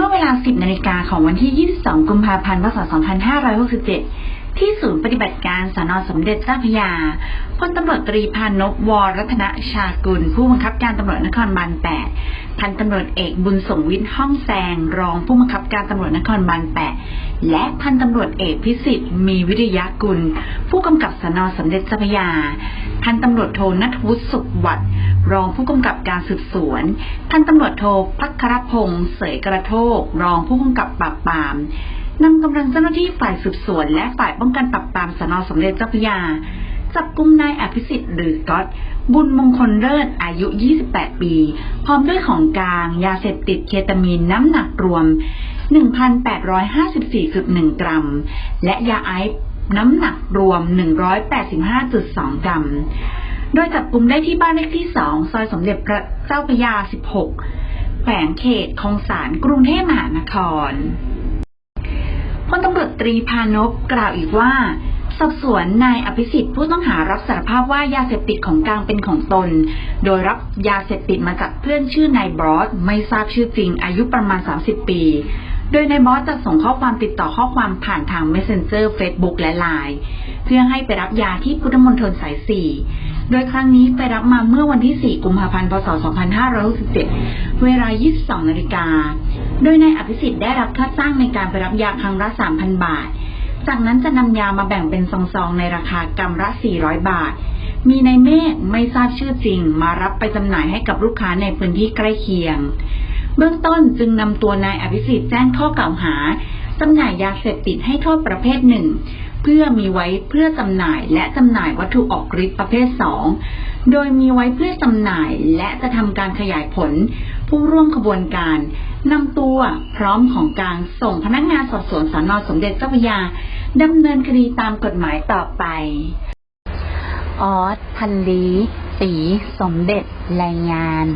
ื่อเวลา 10 นาฬิกาของวันที่ 22 กุมภาพันธ์ พศ 2567 ที่ศูนย์ปฏิบัติการสนสมเด็จเจ้าพยาพลตำรวจตรีพานพวรรัตนชากุล ผู้บังคับการตำรวจนครบาล 8 พันตำรวจเอกบุญส่งวิทย์ห้องแซง รองผู้บังคับการตำรวจนครบาล 8 และพันตำรวจเอกพิสิทธิ์มีวิทยากุล ผู้กำกับสนสมเด็จเจ้าพยา พันตำรวจโทนัทวุฒิสุขวัตรรองผู้กำกับการสืบสวน พันตำรวจโทพัครพงศ์เสยกระโทก รองผู้กำกับปราบปรามนำกำลังเจ้าหน้าที่ฝ่ายสืบสวน และฝ่ายป้องกันปราบปรามสนสมเด็จเจ้าพระยา จับกุมนายอภิสิทธิ์หรือก๊อตบุญมงคลเลิศอายุ 28 ปี พร้อมด้วยของกลางยาเสพติดเคตามีนน้ำหนักรวม 1,854.1 กรัม และยาไอซ์ น้ำหนักรวม 185.2 กรัม โดยจับกลุ่มได้ที่บ้านเลขที่ 2 ซอยสมเด็จพระเจ้าพระยา 16 แขวงเขตคลองสารกรุงเทพมหานครพลตำรวจตรีพานพกล่าวอีกว่า สอบสวนนายอภิสิทธิ์ผู้ต้องหารับสารภาพว่ายาเสพติดของกลางเป็นของตน โดยรับยาเสพติดมาจากเพื่อนชื่อนายบรอสไม่ทราบชื่อจริงอายุประมาณ 30 ปี โดยนายบอสจะส่งข้อความติดต่อข้อความผ่านทาง Messenger Facebook และ Line เพื่อให้ไปรับยาที่พุทธมณฑลสาย 4 โดยครั้งนี้ไปรับมาเมื่อวันที่ 4 กุมภาพันธ์ พศ 2567 เวลา 22 นาฬิกา โดยนายอภิสิทธิ์ได้รับค่าจ้างในการไปรับยาครั้งละ 3,000 บาท จากนั้นจะนำยามาแบ่งเป็นซองๆ ในราคากำละ 400 บาท มีนายเมฆไม่ทราบชื่อจริง มารับไปจำหน่ายให้กับลูกค้าในพื้นที่ใกล้เคียง เบื้องต้นจึงนำตัวนายอภิสิทธิ์แจ้งข้อกล่าวหาจำหน่ายยาเสพติดให้โทษประเภทหนึ่งเพื่อมีไว้เพื่อจำหน่ายและจำหน่ายวัตถุออกฤทธิ์ประเภทสองโดยมีไว้เพื่อจำหน่ายและจะทำการขยายผล ผู้ร่วมขบวนการนำตัวพร้อมของกลางส่งพนักงานสอบสวนสนสมเด็จเจ้าพยาดำเนินคดีตามกฎหมายต่อไป ออสพันลีสีสมเด็จแรงงาน